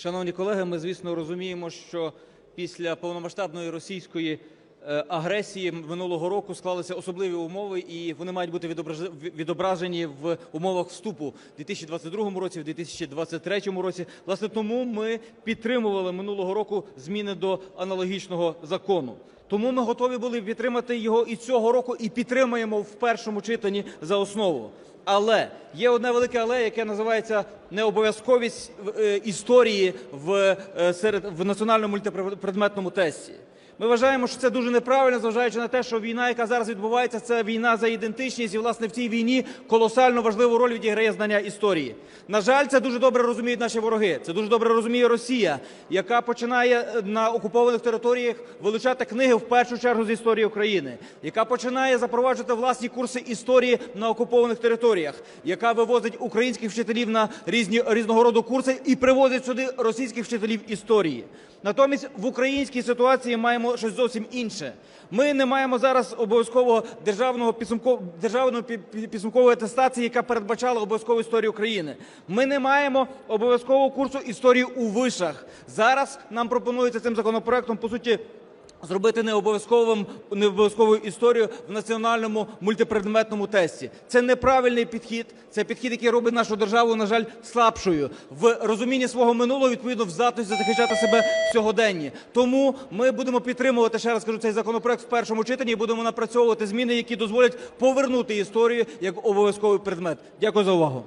Шановні колеги, ми, звісно, розуміємо, що після повномасштабної російської е, агресії минулого року склалися особливі умови, і вони мають бути відображ- відображені в умовах вступу в 2022 році, в 2023 році. Власне, тому ми підтримували минулого року зміни до аналогічного закону. Тому ми готові були підтримати його і цього року, і підтримаємо в першому читанні за основу. Але є одне велике але, яке називається необов'язковість е, історії е, в національному мультипредметному тесті. Ми вважаємо, що це дуже неправильно, зважаючи на те, що війна, яка зараз відбувається, це війна за ідентичність, і власне в цій війні колосально важливу роль відіграє знання історії. На жаль, це дуже добре розуміють наші вороги. Це дуже добре розуміє Росія, яка починає е, на окупованих територіях вилучати книги в першу чергу з історії України, яка починає запроваджувати власні курси історії на окупованих територіях, яка вивозить українських вчителів на різні різного роду курси і привозить сюди російських вчителів історії. Натомість в українській ситуації маємо щось зовсім інше. Ми не маємо зараз обов'язкового державного підсумкового державної пі- пі- підсумкової атестації, яка передбачала обов'язкову історію України. Ми не маємо обов'язкового курсу історії у вишах. Зараз нам пропонується цим законопроектом по суті. Зробити необов'язковим необов'язковою історію в національному мультипредметному тесті. Це неправильний підхід. Це підхід, який робить нашу державу, на жаль, слабшою в розумінні свого минулого, відповідно, в здатності захищати себе в сьогоденні. Тому ми будемо підтримувати ще раз кажу цей законопроект в першому читанні. і Будемо напрацьовувати зміни, які дозволять повернути історію як обов'язковий предмет. Дякую за увагу.